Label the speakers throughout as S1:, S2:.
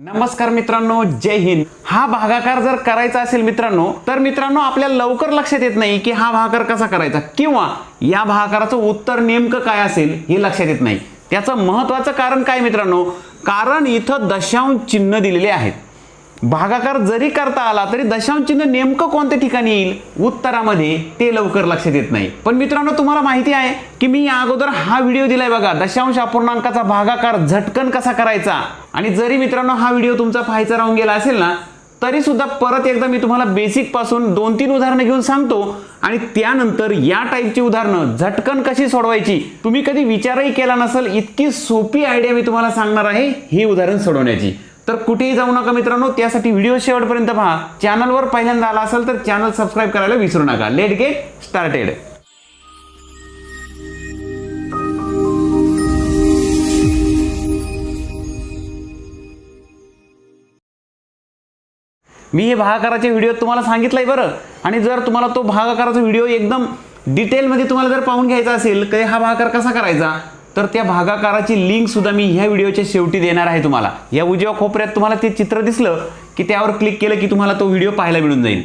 S1: नमस्कार मित्रांनो जय हिंद. हा भागाकार जर करायचा असेल मित्रांनो तर मित्रांनो आपल्या लवकर लक्षात येत नाही की हा भागाकार कसा करायचा किंवा या भागाकाराचं उत्तर नेमकं काय असेल हे लक्षात येत नाही. त्याचं महत्वाचं कारण काय मित्रांनो? कारण इथं दशांश चिन्ह दिलेले आहेत. भागाकार जरी करता आला तरी दशांशचिन्ह नेमकं कोणत्या ठिकाणी येईल? उत्तरामध्ये ते लवकर लक्षात येत नाही. पण मित्रांनो तुम्हाला माहिती आहे की मी या अगोदर हा व्हिडिओ दिलाय बघा. दशांश अपूर्णांकाचा भागाकार झटकन कसा करायचा? आणि जरी मित्रांनो हा व्हिडिओ तुमचा पाहायचा राहून गेला असेल ना तरी सुद्धा परत एकदा मी तुम्हाला बेसिकपासून दोन तीन उदाहरणं घेऊन सांगतो. आणि त्यानंतर या टाईपची उदाहरणं झटकन कशी सोडवायची तुम्ही कधी विचारही केला नसेल. इतकी सोपी आयडिया मी तुम्हाला सांगणार आहे हे उदाहरण सोडवण्याची. तर कुठेही जाऊ नका मित्रांनो त्यासाठी व्हिडिओ शेवटपर्यंत पहा. चॅनलवर पहिल्यांदा आला असेल तर चॅनल सबस्क्राईब करायला विसरू नका. लेट गेट स्टार्टेड मी हे भागाकाराचे व्हिडिओ तुम्हाला सांगितलंय बरं. आणि जर तुम्हाला तो भागाकाराचा व्हिडिओ एकदम डिटेलमध्ये तुम्हाला जर पाहून घ्यायचा असेल तर हा भागाकार कसा करायचा? तर त्या भागाकाराची लिंक सुद्धा मी ह्या व्हिडिओच्या शेवटी देणार आहे तुम्हाला. या उजव्या कोपऱ्यात तुम्हाला ते चित्र दिसलं की त्यावर क्लिक केलं की तुम्हाला तो व्हिडिओ पाहायला मिळून जाईल.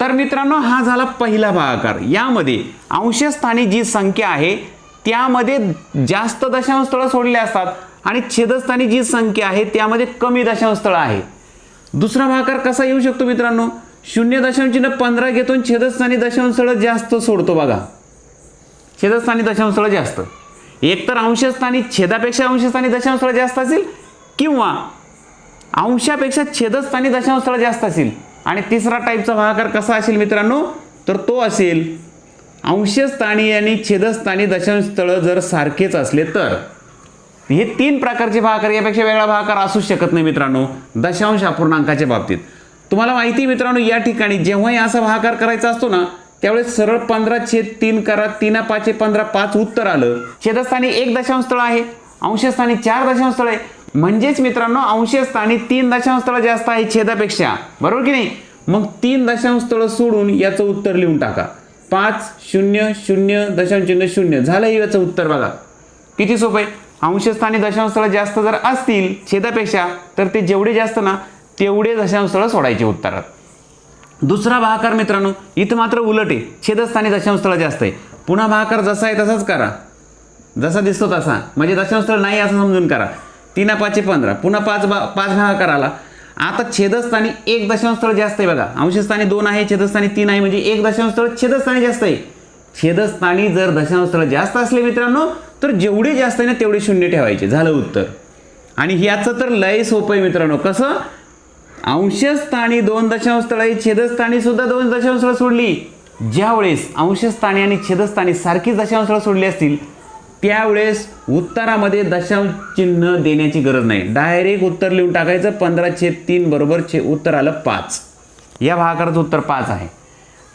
S1: तर मित्रांनो हा झाला पहिला भागाकार. यामध्ये अंशस्थानी जी संख्या आहे त्यामध्ये जास्त दशांश स्थळं सोडले असतात आणि छेदस्थानी जी संख्या आहे त्यामध्ये कमी दशांश स्थळं आहे. दुसरा भागाकार कसा येऊ शकतो मित्रांनो? शून्य दशांशीनं पंधरा घेतो छेदस्थानी दशांश स्थळं जास्त सोडतो बघा. छेदस्थानी दशांश स्थळं जास्त. एकतर अंशस्थानी छेदापेक्षा अंशस्थानी दशांशस्थळ जास्त असेल किंवा अंशापेक्षा छेदस्थानी दशांशस्थळ जास्त असेल. आणि तिसरा टाईपचा भागाकार कसा असेल मित्रांनो? तर तो असेल अंशस्थानी आणि छेदस्थानी दशांशस्थळं जर सारखेच असले तर. हे तीन प्रकारचे भागाकार यापेक्षा वेगळा भागाकार असूच शकत नाही मित्रांनो. दशांश अपूर्णांकाच्या बाबतीत. तुम्हाला माहिती आहे मित्रांनो या ठिकाणी जेव्हाही असा भागाकार करायचा असतो ना त्यावेळेस सरळ पंधरा छेद तीन करा तीना पाचे पंधरा पाच उत्तर आलं. छेदस्थानी एक दशांश स्थळ आहे अंशस्थानी चार दशांश स्थळ आहे. म्हणजेच मित्रांनो अंशस्थानी तीन दशांश स्थळ जास्त आहे छेदापेक्षा. बरोबर की नाही? मग तीन दशांश स्थळ सोडून याचं उत्तर लिहून टाका. पाच शून्य शून्य दशांश शून्य. शून्य झालं याचं उत्तर बघा. किती सोपं आहे? अंशस्थानी दशांश स्थळ जास्त जर असतील छेदापेक्षा तर ते जेवढे जास्त ना तेवढे दशांश स्थळ सोडायचे उत्तरात दुसरा भाकार मित्रांनो इथं मात्र उलट आहे. छेदस्थानी दशांशस्थळ जास्त आहे. पुन्हा भाकार जसा आहे तसाच करा. जसा दिसतो तसा. म्हणजे दशांशस्थळ नाही असं समजून करा. तीना पाचशे पंधरा. पुन्हा पाच बा पाच भागाकार आला. आता छेदस्थानी एक दशांशस्थळ जास्त आहे बघा. अंशस्थानी दोन आहे छेदस्थानी तीन आहे. म्हणजे एक दशांशस्थळ छेदस्थानी जास्त आहे. छेदस्थानी जर दशांशस्थळ जास्त असले मित्रांनो तर जेवढे जास्त आहे ना तेवढे शून्य ठेवायचे. झालं उत्तर. आणि ह्याचं तर लय सोपं आहे मित्रांनो. कसं? अंशस्थानी दोन दशांश स्थळ आहे छेदस्थानी सुद्धा दोन दशांश स्थळ सोडली. ज्यावेळेस अंशस्थानी आणि छेदस्थानी सारखीच दशांश स्थळ सोडली असतील त्यावेळेस उत्तरामध्ये दशांश चिन्ह देण्याची गरज नाही. डायरेक्ट उत्तर लिहून टाकायचं पंधरा छेद तीन बरोबर छे उत्तर आलं पाच. या भागाकाराचं उत्तर पाच आहे.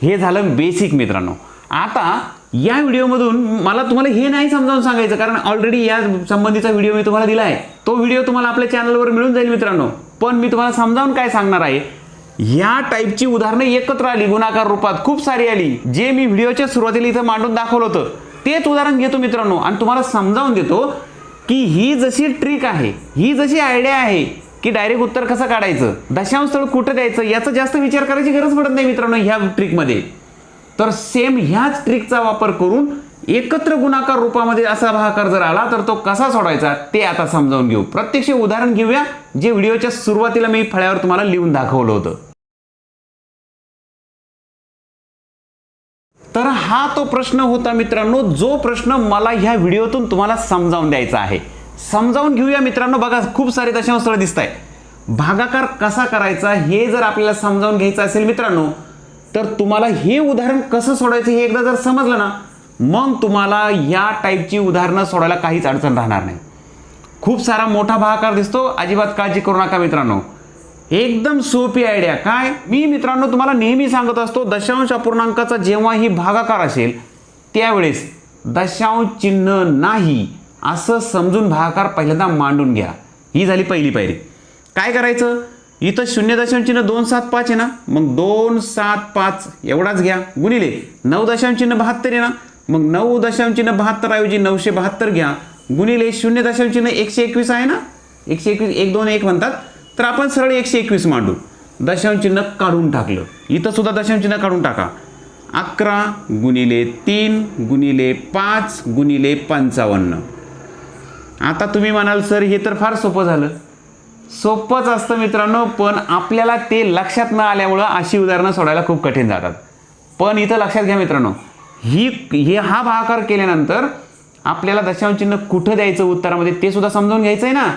S1: हे झालं बेसिक मित्रांनो. आता या व्हिडिओमधून मला तुम्हाला हे नाही समजावून सांगायचं कारण ऑलरेडी या संबंधीचा व्हिडिओ मी तुम्हाला दिला आहे तो व्हिडिओ तुम्हाला आपल्या चॅनलवर मिळून जाईल मित्रांनो. पण मी तुम्हाला समजावून काय सांगणार आहे? या टाईपची उदाहरणं एकत्र आली गुणाकार रूपात खूप सारी आली. जे मी व्हिडिओच्या सुरुवातीला इथं मांडून दाखवलं होतं तेच उदाहरण घेतो मित्रांनो. आणि तुम्हाला समजावून देतो की ही जशी ट्रिक आहे ही जशी आयडिया आहे की डायरेक्ट उत्तर कसं काढायचं दशांश स्थळ कुठं द्यायचं याचा जास्त विचार करायची गरज पडत नाही मित्रांनो ह्या ट्रिकमध्ये तर सेम ह्याच ट्रिकचा वापर करून एकत्र गुणाकार रूपामध्ये असा भागाकार जर आला तर तो कसा सोडायचा ते आता समजावून घेऊ. प्रत्यक्ष उदाहरण घेऊया जे व्हिडिओच्या सुरुवातीला मी फळ्यावर तुम्हाला लिहून दाखवलं होतं. तर हा तो प्रश्न होता मित्रांनो जो प्रश्न मला ह्या व्हिडिओतून तुम्हाला समजावून द्यायचा आहे. समजावून घेऊया मित्रांनो बघा खूप सारे दशांश स्थळ दिसत आहे भागाकार कसा करायचा हे जर आपल्याला समजावून घ्यायचं असेल मित्रांनो तर तुम्हाला हे उदाहरण कसं सोडायचं हे एकदा जर समजलं ना मग तुम्हाला या टाईपची उदाहरणं सोडायला काहीच अडचण राहणार नाही. खूप सारा मोठा भाकार दिसतो अजिबात काळजी करू नका मित्रांनो. एकदम सोपी आयडिया काय? मी मित्रांनो तुम्हाला नेहमी सांगत असतो दशांश अपूर्णांकाचा जेव्हा ही भागाकार असेल त्यावेळेस दशांश चिन्ह नाही असं समजून भागाकार पहिल्यांदा मांडून घ्या. ही झाली पहिली पायरी. काय करायचं? इथं शून्य दशांश चिन्ह दोन सात पाच आहे ना? मग दोन सात पाच एवढाच घ्या. गुणिले नऊ दशांश चिन्ह बहात्तर आहे ना? मग नऊ दशांशीनं बहात्तर ऐवजी नऊशे बहात्तर घ्या. गुणिले शून्य दशांशीनं एकशे एकवीस आहे ना? एकशे एकवीस एक दोन एक म्हणतात. तर आपण सरळ एकशे एकवीस मांडू. दशांश चिन्ह काढून टाकलं. इथं सुद्धा चिन्ह काढून टाका. अकरा गुणिले तीन गुणिले पाच गुणिले पंचावन्न. आता तुम्ही म्हणाल सर हे तर फार सोपं झालं. सोपंच असतं मित्रांनो पण आपल्याला ते लक्षात न आल्यामुळं अशी उदाहरणं सोडायला खूप कठीण जातात. पण इथं लक्षात घ्या मित्रांनो. ही हे हा भागाकार केल्यानंतर आपल्याला दशांश चिन्ह कुठं द्यायचं उत्तरामध्ये ते सुद्धा समजावून घ्यायचं आहे ना.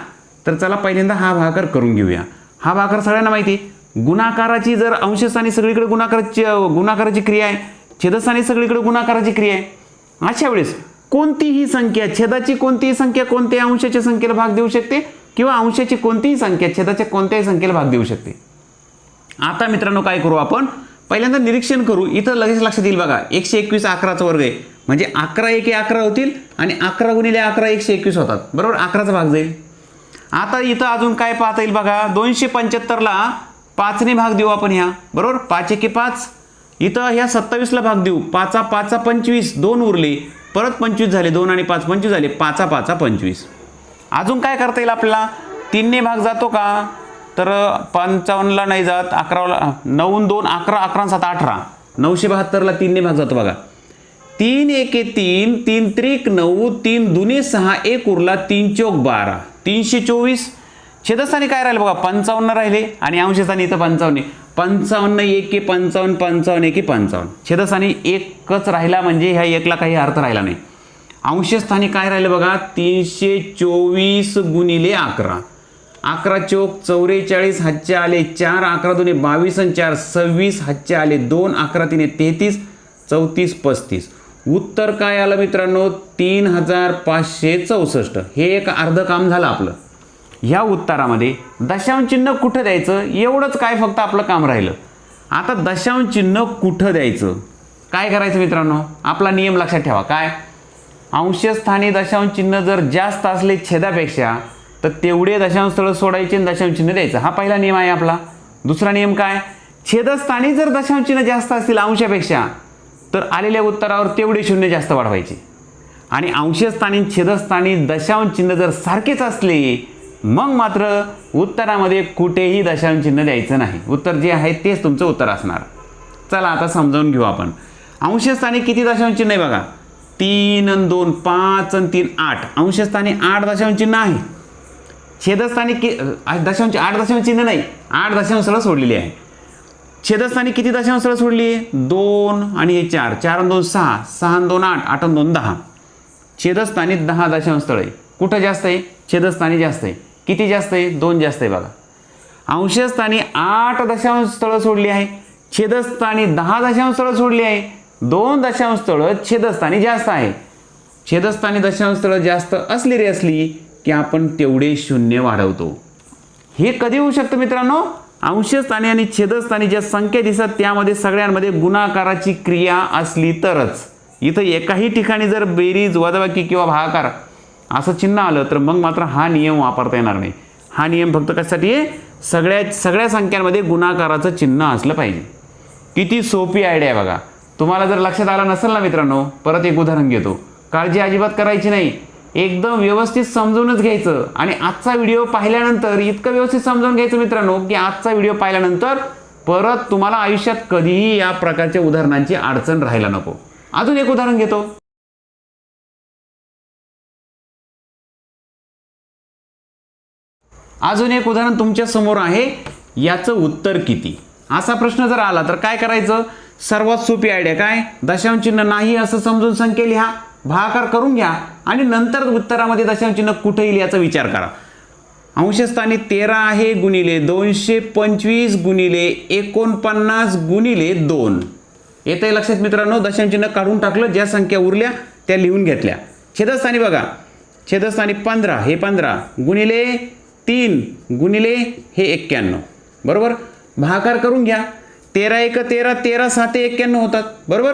S1: तर चला पहिल्यांदा हा भागाकार करून घेऊया. हा भागाकार सगळ्यांना माहिती आहे. गुणाकाराची जर अंशस्थानी सगळीकडे गुणाकाराची गुणाकाराची क्रिया आहे छेदस्थानी सगळीकडे गुणाकाराची क्रिया आहे अशा वेळेस कोणतीही संख्या छेदाची कोणतीही संख्या कोणत्याही अंशाच्या संख्येला भाग देऊ शकते किंवा अंशाची कोणतीही संख्या छेदाच्या कोणत्याही संख्येला भाग देऊ शकते. आता मित्रांनो काय करू आपण? पहिल्यांदा निरीक्षण करू. इथं लगेच लक्षात येईल बघा. एकशे एकवीस अकराचा वर्ग आहे. म्हणजे अकरा एके अकरा होतील आणि अकरा गुणिले अकरा एकशे एकवीस होतात. बरोबर? अकराचा भाग जाईल. आता इथं अजून काय पाहता येईल बघा? दोनशे पंच्याहत्तरला पाचने भाग देऊ आपण ह्या. बरोबर? पाच एके पाच. इथं ह्या सत्तावीसला भाग देऊ. पाचा पाचा पंचवीस. दोन उरले. परत पंचवीस झाले. दोन आणि पाच पंचवीस झाले. पाचा पाचा पंचवीस. अजून काय करता येईल आपल्याला? तीनने भाग जातो का? तर पंचावन्नला नाही जात अकराला नऊ दोन अकरा अकरा सात अठरा. नऊशे बहात्तरला तीनने भाग जातो बघा. तीन एके तीन तीन त्रिक नऊ तीन दुने सहा एक उरला तीन चौक बारा. तीनशे चोवीस. छेदस्थानी काय राहिले बघा? पंचावन्न राहिले. आणि अंशस्थानी इथं पंचावन्न पंचावन्न एके पंचावन्न पंचावन्न एके पंचावन्न. छेदस्थानी एकच राहिला म्हणजे ह्या एकला काही अर्थ राहिला नाही. अंशस्थानी काय राहिलं बघा? तीनशे चोवीस गुणिले अकरा. अकरा चौक चौवेचाळीस हातचे आले चार अकरा दोन्ही बावीस आणि चार सव्वीस हातचे आले दोन अकरा तिने तेहतीस चौतीस पस्तीस. उत्तर काय आलं मित्रांनो? तीन हजार पाचशे चौसष्ट. हे एक अर्ध काम झालं आपलं. ह्या उत्तरामध्ये दशांश चिन्ह कुठं द्यायचं? एवढंच काय फक्त आपलं काम राहिलं. आता दशांश चिन्ह कुठं द्यायचं? काय करायचं मित्रांनो? आपला नियम लक्षात ठेवा. काय? अंशस्थानी दशांश चिन्ह जर जास्त असले छेदापेक्षा तर तेवढे दशांशस्थळं सोडायचे आणि दशांशचिन्ह द्यायचं. हा पहिला नियम आहे आपला. दुसरा नियम काय? छेदस्थानी जर दशांशचिन्ह जास्त असतील अंशापेक्षा तर आलेल्या उत्तरावर तेवढे शून्य जास्त वाढवायचे. आणि अंशस्थानी छेदस्थानी दशांश चिन्ह जर सारखेच असले मग मात्र उत्तरामध्ये कुठेही दशांश चिन्ह द्यायचं नाही. उत्तर जे आहे तेच तुमचं उत्तर असणार. चला आता समजावून घेऊ आपण. अंशस्थानी किती दशांशचिन्ह आहे बघा? तीन आणि दोन पाच आणि तीन आठ. अंशस्थानी आठ दशांश चिन्ह आहे. छेदस्थानी कि दशांश आठ दशांश चिन्ह नाही. आठ दशांशाला स्थळं सोडलेली आहे. छेदस्थानी किती दशांशाला स्थळं सोडली? दोन आणि हे चार. चार आणि दोन सहा. सहा दोन आठ. आठ दोन दहा. छेदस्थानी दहा दशांश स्थळ आहे. कुठं जास्त आहे? छेदस्थानी जास्त आहे. किती जास्त आहे? दोन जास्त आहे बघा. अंशस्थानी आठ दशांश स्थळं सोडली आहे. छेदस्थानी दहा दशांश स्थळं सोडली आहे. दोन दशांश स्थळं छेदस्थानी जास्त आहे. छेदस्थानी दशांश स्थळं जास्त असली रे असली की आपण तेवढे शून्य वाढवतो. हे कधी होऊ शकतं मित्रांनो? अंशस्थानी आणि छेदस्थानी ज्या संख्या दिसतात त्यामध्ये सगळ्यांमध्ये गुणाकाराची क्रिया असली तरच. इथं एकाही ठिकाणी जर बेरीज वजाबाकी किंवा भागाकार असं चिन्ह आलं तर मग मात्र हा नियम वापरता येणार नाही. हा नियम फक्त कशासाठी आहे? सगळ्या सगळ्या संख्यांमध्ये गुणाकाराचं चिन्ह असलं पाहिजे. किती सोपी आयडिया आहे बघा. तुम्हाला जर लक्षात आलं नसेल ना मित्रांनो परत एक उदाहरण घेतो. काळजी अजिबात करायची नाही. एकदम व्यवस्थित समजूनच घ्यायचं. आणि आजचा व्हिडिओ पाहिल्यानंतर इतकं व्यवस्थित समजून घ्यायचं मित्रांनो की आजचा व्हिडिओ पाहिल्यानंतर परत तुम्हाला आयुष्यात कधीही या प्रकारच्या उदाहरणांची अडचण राहायला नको. अजून एक उदाहरण घेतो. अजून एक उदाहरण तुमच्यासमोर आहे याचं उत्तर किती? असा प्रश्न जर आला तर काय करायचं? सर्वात सोपी आयडिया काय? दशांश चिन्ह नाही असं समजून संख्या लिहा. भागाकार करून घ्या आणि नंतर उत्तरामध्ये दशांश चिन्ह कुठे येईल याचा विचार करा. अंशस्थानी तेरा आहे गुणिले दोनशे पंचवीस गुणिले एकोणपन्नास गुणिले दोन. येते लक्षात मित्रांनो दशांशचिन्ह काढून टाकलं ज्या संख्या उरल्या त्या लिहून घेतल्या. छेदस्थानी बघा. छेदस्थानी पंधरा हे पंधरा. गुणिले तीन गुणिले हे एक्क्याण्णव. बरोबर? भाकार करून घ्या. तेरा एक तेरा तेरा साते एक्क्याण्णव होतात. बरोबर?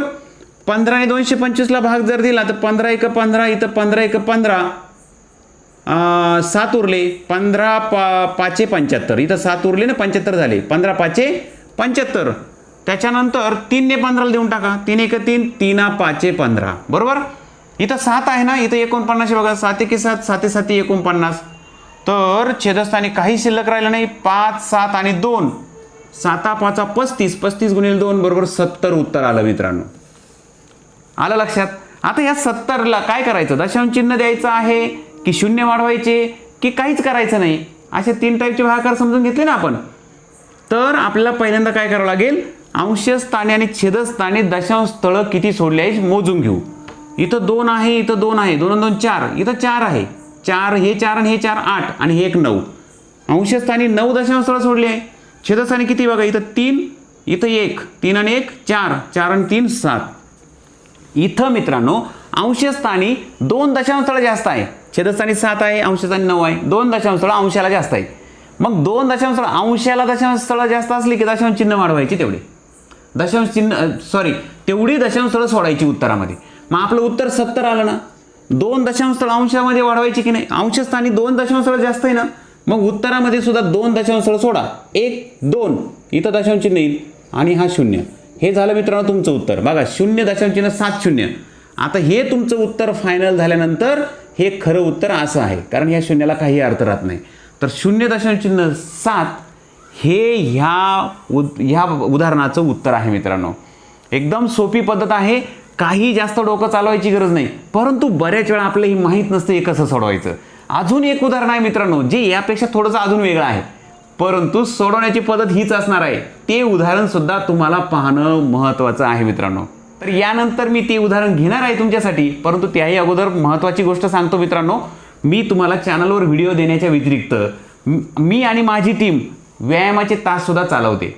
S1: पंधरा आणि दोनशे पंचवीसला भाग जर दिला तर पंधरा एक पंधरा इथं पंधरा एक पंधरा. सात उरले पंधरा पा पाचशे पंच्याहत्तर. इथं सात उरले ना पंच्याहत्तर झाले. पंधरा पाचशे पंच्याहत्तर. त्याच्यानंतर तीनने पंधराला देऊन टाका. तीन एक तीन तीना पाचशे पंधरा. बरोबर? इथं सात आहे ना इथं एकोणपन्नासशे बघा सात एके सात साते साती एकोणपन्नास. तर छेदस्थानी काही शिल्लक राहिलं नाही. पाच सात आणि दोन. साता पाचा पस्तीस. पस्तीस गुणिले दोन बरोबर सत्तर उत्तर आलं मित्रांनो. आलं लक्षात? आता या सत्तरला काय करायचं? दशांश चिन्ह द्यायचं आहे की शून्य वाढवायचे की काहीच करायचं नाही? असे तीन टाईपचे भागाकार समजून घेतले ना आपण. तर आपल्याला पहिल्यांदा काय करावं लागेल? अंशस्थानी आणि छेदस्थानी दशांश स्थळं किती सोडले आहे मोजून घेऊ. इथं दोन आहे इथं दोन आहे. दोन दोन चार. इथं चार आहे. चार हे चार आणि हे चार आठ. आणि हे एक नऊ. अंशस्थानी नऊ दशांश स्थळं सोडली आहे. छेदस्थानी किती बघा? इथं तीन इथं एक. तीन आणि एक चार. चार आणि तीन सात. इथं मित्रांनो अंशस्थानी दोन दशांश जास्त आहे. छेदस्थानी सात आहे अंशस्थानी नऊ आहे. दोन दशांशस्थळ अंशाला जास्त आहे. मग दोन दशांश अंशाला दशांश स्थळं जास्त असली की दशांश चिन्ह वाढवायची तेवढी. दशांश चिन्ह सॉरी तेवढी दशांश स्थळं सोडायची उत्तरामध्ये. मग आपलं उत्तर सत्तर आलं ना? दोन दशांश अंशामध्ये वाढवायची की नाही? अंशस्थानी दोन दशांशस्थळं जास्त आहे ना? मग उत्तरामध्ये सुद्धा दोन दशांशस्थळ सोडा. एक दोन. इथं दशांश चिन्ह येईल आणि हा शून्य. हे झालं मित्रांनो तुमचं उत्तर. बघा शून्य दशांचिन्ह सात शून्य. आता हे तुमचं उत्तर फायनल झाल्यानंतर हे खरं उत्तर असं आहे. कारण ह्या शून्याला काही अर्थ राहत नाही. तर शून्य दशांचिन्ह सात हे ह्या उद ह्या उदाहरणाचं उत्तर आहे मित्रांनो. एकदम सोपी पद्धत आहे. काही जास्त डोकं चालवायची गरज नाही. परंतु बऱ्याच वेळा आपल्याला ही माहीत नसतं हे कसं सोडवायचं. अजून एक उदाहरण आहे मित्रांनो जे यापेक्षा थोडंसं अजून वेगळं आहे. परंतु सोडवण्याची पद्धत हीच असणार आहे. ते उदाहरण सुद्धा तुम्हाला पाहणं महत्त्वाचं आहे मित्रांनो. तर यानंतर मी ते उदाहरण घेणार आहे तुमच्यासाठी परंतु त्याही अगोदर महत्त्वाची गोष्ट सांगतो मित्रांनो. मी तुम्हाला चॅनलवर व्हिडिओ देण्याच्या व्यतिरिक्त मी आणि माझी टीम व्यायामाचे ताससुद्धा चालवते.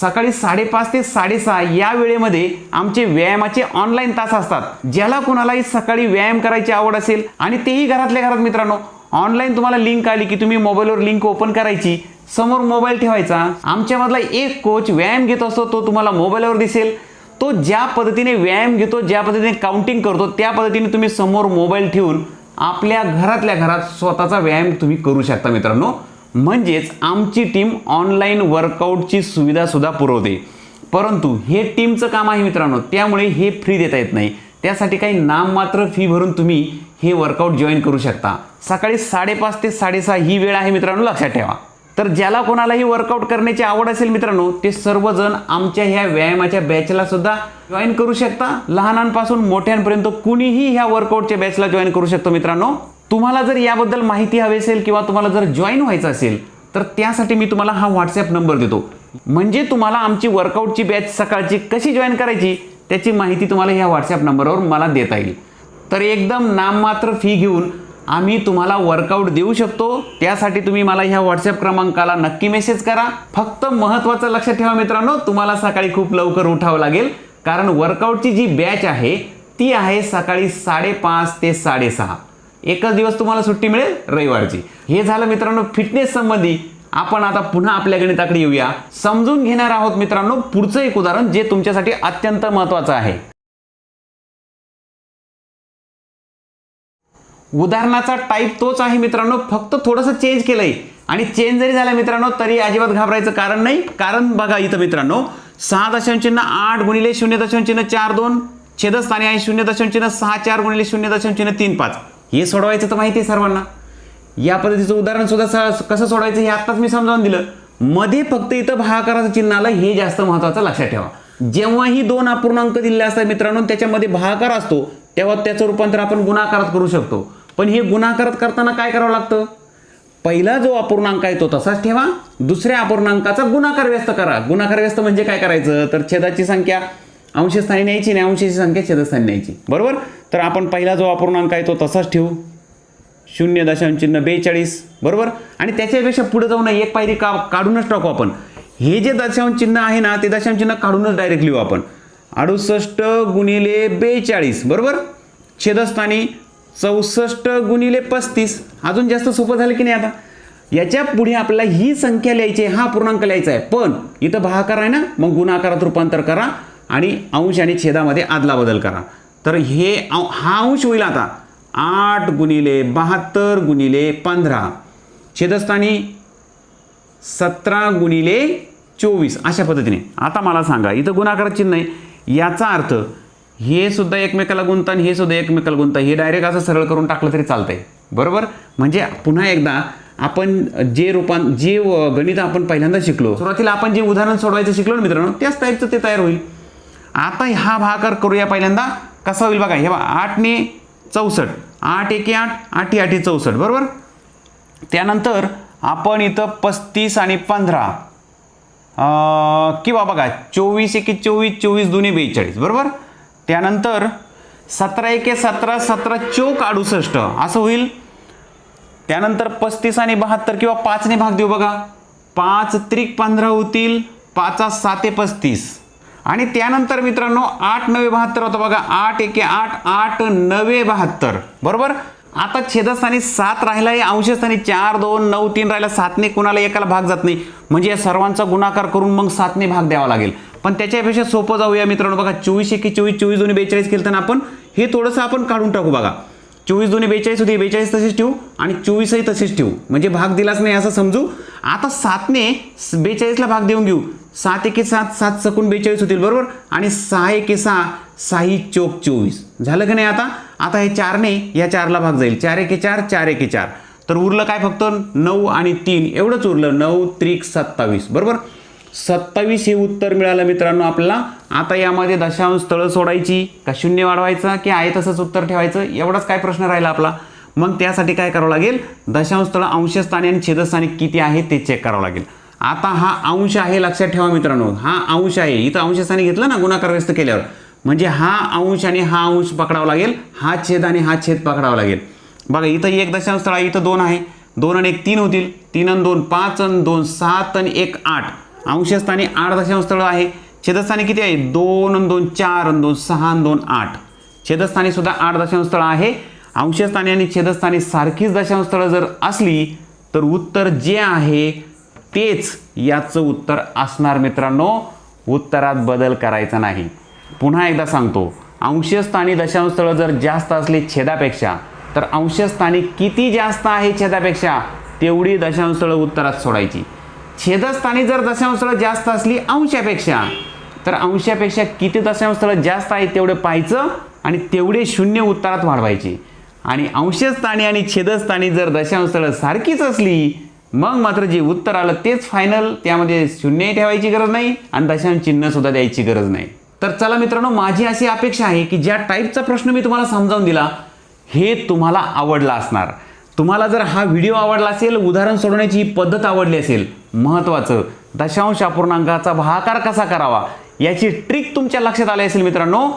S1: सकाळी साडेपाच ते साडेसहा या वेळेमध्ये आमचे व्यायामाचे ऑनलाईन तास असतात. ज्याला कोणालाही सकाळी व्यायाम करायची आवड असेल आणि तेही घरातल्या घरात मित्रांनो ऑनलाईन तुम्हाला लिंक आली की तुम्ही मोबाईलवर लिंक ओपन करायची. समोर मोबाईल ठेवायचा. आमच्यामधला एक कोच व्यायाम घेत असतो तो तुम्हाला मोबाईलवर दिसेल. तो ज्या पद्धतीने व्यायाम घेतो ज्या पद्धतीने काउंटिंग करतो त्या पद्धतीने तुम्ही समोर मोबाईल ठेवून आपल्या घरातल्या घरात स्वतःचा व्यायाम तुम्ही करू शकता मित्रांनो. म्हणजेच आमची टीम ऑनलाईन वर्कआउटची सुविधासुद्धा पुरवते. परंतु हे टीमचं काम आहे मित्रांनो. त्यामुळे हे फ्री देता येत नाही. त्यासाठी काही नाममात्र फी भरून तुम्ही हे वर्कआउट जॉईन करू शकता. सकाळी साडेपाच ते साडेसहा ही वेळ आहे मित्रांनो लक्षात ठेवा. तर ज्याला कोणालाही वर्कआउट करण्याची आवड असेल मित्रांनो ते सर्वजण आमच्या ह्या व्यायामाच्या बॅचला सुद्धा जॉईन करू शकता. लहानांपासून मोठ्यांपर्यंत कुणीही ह्या वर्कआउटच्या बॅचला जॉईन करू शकतो मित्रांनो. तुम्हाला जर याबद्दल माहिती हवी असेल किंवा तुम्हाला जर जॉईन व्हायचं असेल तर त्यासाठी मी तुम्हाला हा व्हॉट्सॲप नंबर देतो. म्हणजे तुम्हाला आमची वर्कआउटची बॅच सकाळची कशी जॉईन करायची त्याची माहिती तुम्हाला ह्या व्हॉट्सॲप नंबरवर मला देता येईल. तर एकदम नाममात्र फी घेऊन आम्ही तुम्हाला वर्कआउट देऊ शकतो. त्यासाठी तुम्ही मला ह्या व्हॉट्सअप क्रमांकाला नक्की मेसेज करा. फक्त महत्त्वाचं लक्षात ठेवा मित्रांनो तुम्हाला सकाळी खूप लवकर उठावं लागेल. कारण वर्कआउटची जी बॅच आहे ती आहे सकाळी साडेपाच ते साडेसहा. एकच दिवस तुम्हाला सुट्टी मिळेल रविवारची. हे झालं मित्रांनो फिटनेस संबंधी आपण आता पुन्हा आपल्या गणिताकडे येऊया. समजून घेणार आहोत मित्रांनो पुढचं एक उदाहरण जे तुमच्यासाठी अत्यंत महत्वाचं आहे. उदाहरणाचा टाईप तोच आहे मित्रांनो फक्त थोडंसं चेंज केलंय. आणि चेंज जरी झाला मित्रांनो तरी अजिबात घाबरायचं कारण नाही. कारण बघा इथं मित्रांनो सहा दशांश चिन्ह आठ गुणिले शून्य दशांश चिन्ह चार दोन छेदस्थानी आहे शून्य दशांश चिन्ह सहा चार गुणिले शून्य दशांश चिन्ह तीन पाच. हे सोडवायचं तर माहिती आहे सर्वांना. या पद्धतीचं उदाहरण सुद्धा कसं सोडायचं हे आत्ताच मी समजावून दिलं. मध्ये फक्त इथं भागाकाराचं चिन्ह आलं हे जास्त महत्त्वाचं लक्षात ठेवा. जेव्हाही दोन अपूर्णांक दिलेले असतात मित्रांनो त्याच्यामध्ये भागाकार असतो तेव्हा त्याचं रूपांतर आपण गुणाकारात करू शकतो. पण हे गुणाकारात करताना काय करावं लागतं? पहिला जो अपूर्णांक आहे तो तसाच ठेवा दुसऱ्या अपूर्णांकाचा गुणाकार व्यस्त करा. गुणाकार व्यस्त म्हणजे काय करायचं? तर छेदाची संख्या अंशस्थानी न्यायची आणि अंशाची संख्या छेदस्थानी न्यायची. बरोबर? तर आपण पहिला जो अपूर्णांक आहे तो तसाच ठेवू. शून्य दशांश चिन्ह बेचाळीस बरोबर? आणि त्याच्यापेक्षा पुढे जाऊ एक पायरी का काढूनच टाकू आपण. हे जे दशांश चिन्ह आहे ना ते दशांश चिन्ह काढूनच डायरेक्ट लिहू आपण. अडुसष्ट गुणिले बेचाळीस बरोबर? छेदस्थानी चौसष्ट गुणिले पस्तीस. अजून जास्त सोपं झालं की नाही आता? याच्यापुढे आपल्याला ही संख्या लिहायची आहे हा पूर्णांक लिहायचा आहे. पण इथं भागाकार आहे ना मग गुणाकारात रूपांतर करा आणि अंश आणि छेदामध्ये आदला बदल करा. तर हे अं- हा अंश होईल आता. आठ गुणिले बहात्तर गुणिले पंधरा. छेदस्थानी सतरा गुणिले चोवीस. अशा पद्धतीने. आता मला सांगा इथं गुणाकार चिन्ह आहे. याचा अर्थ हे सुद्धा एकमेकाला गुंता आणि हे सुद्धा एकमेकाला गुंता हे डायरेक्ट असं सरळ करून टाकलं तरी चालतंय. बरोबर? म्हणजे पुन्हा एकदा आपण जे रूपां जे गणित आपण पहिल्यांदा शिकलो सुरुवातीला आपण जे उदाहरण सोडवायचं शिकलो ना मित्रांनो त्याच टाईपचं ते तयार होईल. आता हा भागाकार करूया पहिल्यांदा. कसा होईल बघा हे बघा आठने चौसष्ट. आठ एके आठ आठी आठी चौसष्ट बरोबर? त्यानंतर आपण इथं पस्तीस आणि पंधरा किंवा बघा चोवीस एके चोवीस चोवीस दोन्ही बेचाळीस बरोबर? त्यानंतर सतरा एके सतरा सतरा चौक अडुसष्ट असं होईल. त्यानंतर पस्तीस आणि बहात्तर किंवा पाचने भाग देऊ बघा. पाच त्रिक पंधरा होतील पाचा साते पस्तीस. आणि त्यानंतर मित्रांनो आठ नवे बहात्तर होतं बघा. आठ एके आठ आठ नवे बहात्तर. बरोबर? आता छेदस्थानी सात राहिला आहे अंशस्थानी चार दोन नऊ तीन राहिला. सातने कोणाला एकाला भाग जात नाही. म्हणजे या सर्वांचा गुणाकार करून मग सातने भाग द्यावा लागेल. पण त्याच्यापेक्षा सोपं जाऊया मित्रांनो बघा. चोवीस एके चोवीस चोवीस दोन्ही बेचाळीस केलं तर आपण हे थोडंसं आपण काढून टाकू बघा. चोवीस दोन्ही बेचाळीस होती बेचाळीस तसेच ठेवू आणि चोवीसही तसेच ठेवू. म्हणजे भाग दिलाच नाही असं समजू. आता सातने बेचाळीसला भाग देऊन घेऊ. सात एके सात सात सकून बेचाळीस होतील बरोबर? आणि सहा एके सहा साही चोक चोवीस. झालं की नाही आता? आता हे चारने या चारला भाग जाईल. चार एके चार चार एके चार. तर उरलं काय फक्त? नऊ आणि तीन. एवढंच उरलं. नऊ त्रिक सत्तावीस. बरोबर? सत्तावीस हे उत्तर मिळालं मित्रांनो आपल्याला. आता यामध्ये दशांश स्थळं सोडायची. का शून्य वाढवायचा? की आहे तसंच उत्तर ठेवायचं? एवढाच काय प्रश्न राहिला आपला. मग त्यासाठी काय करावं लागेल? दशांश स्थळं अंशस्थानी आणि छेदस्थानी किती आहे ते चेक करावं लागेल. आता हा अंश आहे लक्षात ठेवा मित्रांनो. हा अंश आहे. इथं अंशस्थानी घेतलं ना गुणाकार व्यस्त केल्यावर. म्हणजे हा अंश आणि हा अंश पकडावा लागेल हा छेद आणि हा छेद पकडावा लागेल. बघा इथं एक दशांश स्थळ आहे इथं दोन आहे. दोन आणि एक तीन होतील. तीन आणि दोन पाच आणि दोन सात आणि एक आठ. अंशस्थानी आठ दशांश स्थळ आहे. छेदस्थानी किती आहे? दोन आणि दोन चार आणि दोन सहा आणि दोन आठ. छेदस्थानी सुद्धा आठ दशांश स्थळ आहे. अंशस्थानी आणि छेदस्थानी सारखीच दशांश स्थळं जर असली तर उत्तर जे आहे तेच याचं उत्तर असणार मित्रांनो. उत्तरात बदल करायचा नाही. पुन्हा एकदा सांगतो. अंशस्थानी दशांशस्थळं जर जास्त असली छेदापेक्षा तर अंशस्थानी किती जास्त आहे छेदापेक्षा तेवढी दशांशस्थळं उत्तरात सोडायची. छेदस्थानी जर दशांशस्थळं जास्त असली अंशापेक्षा तर अंशापेक्षा किती दशांशस्थळं जास्त आहे तेवढे पाहायचं आणि तेवढे शून्य उत्तरात वाढवायचे. आणि अंशस्थानी आणि छेदस्थानी जर दशांशस्थळं सारखीच असली मग मात्र जे उत्तर आलं तेच फायनल त्यामध्ये शून्यही ठेवायची गरज नाही आणि दशांश चिन्हसुद्धा द्यायची गरज नाही. तर चला मित्रांनो माझी अशी अपेक्षा आहे की ज्या टाईपचा प्रश्न मी तुम्हाला समजावून दिला हे तुम्हाला आवडला असणार. तुम्हाला जर हा व्हिडिओ आवडला असेल उदाहरण सोडवण्याची ही पद्धत आवडली असेल महत्त्वाचं दशांश अपूर्णांकाचा भाकार कसा करावा याची ट्रिक तुमच्या लक्षात आली असेल मित्रांनो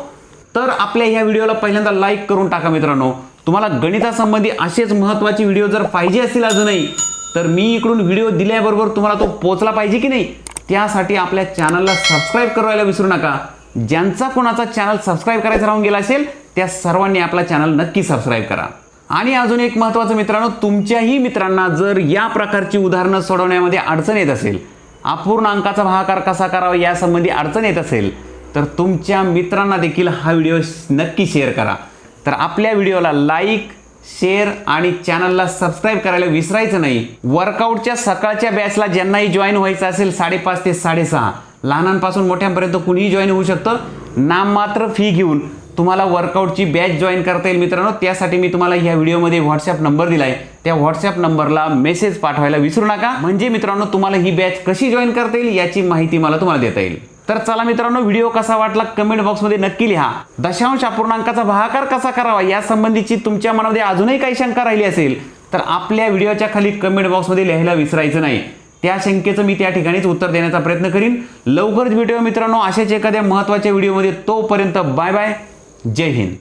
S1: तर आपल्या ह्या व्हिडिओला पहिल्यांदा लाईक करून टाका मित्रांनो. तुम्हाला गणितासंबंधी असेच महत्त्वाचे व्हिडिओ जर पाहिजे असतील अजूनही तर मी इकडून व्हिडिओ दिल्याबरोबर तुम्हाला तो पोचला पाहिजे की नाही त्यासाठी आपल्या चॅनलला सबस्क्राईब करायला विसरू नका. ज्यांचा कोणाचा चॅनल सबस्क्राईब करायचा राहून गेला असेल त्या सर्वांनी आपला चॅनल नक्की सबस्क्राईब करा. आणि अजून एक महत्त्वाचं मित्रांनो तुमच्याही मित्रांना जर या प्रकारची उदाहरणं सोडवण्यामध्ये अडचण येत असेल अपूर्ण अंकाचा भागाकार कसा करावा यासंबंधी अडचण येत असेल तर तुमच्या मित्रांना देखील हा व्हिडिओ नक्की शेअर करा. तर आपल्या व्हिडिओला लाईक शेअर आणि चॅनलला सबस्क्राईब करायला विसरायचं नाही. वर्कआउटच्या सकाळच्या बॅचला ज्यांनाही जॉईन व्हायचं असेल साडेपाच ते साडेसहा. लहानांपासून मोठ्यांपर्यंत कुणीही जॉईन होऊ शकतं. नाममात्र फी घेऊन तुम्हाला वर्कआउटची बॅच जॉईन करता येईल मित्रांनो. त्यासाठी मी तुम्हाला ह्या व्हिडिओमध्ये व्हॉट्सअप नंबर दिला आहे त्या व्हॉट्सअप नंबरला मेसेज पाठवायला विसरू नका. म्हणजे मित्रांनो तुम्हाला ही बॅच कशी जॉईन करता येईल याची माहिती मला तुम्हाला देता येईल. तर चला मित्रांनो व्हिडिओ कसा वाटला कमेंट बॉक्समध्ये नक्की लिहा. दशांश अपूर्णांकाचा भागाकार कसा करावा या संबंधीची तुमच्या मनामध्ये अजूनही काही शंका राहिली असेल तर आपल्या व्हिडिओच्या खाली कमेंट बॉक्समध्ये लिहायला विसरायचं नाही. त्या शंकेचं मी त्या ठिकाणीच उत्तर देण्याचा प्रयत्न करीन. लवकरच व्हिडिओ मित्रांनो अशाच एखाद्या महत्त्वाच्या व्हिडिओमध्ये. तोपर्यंत बाय बाय जय हिंद.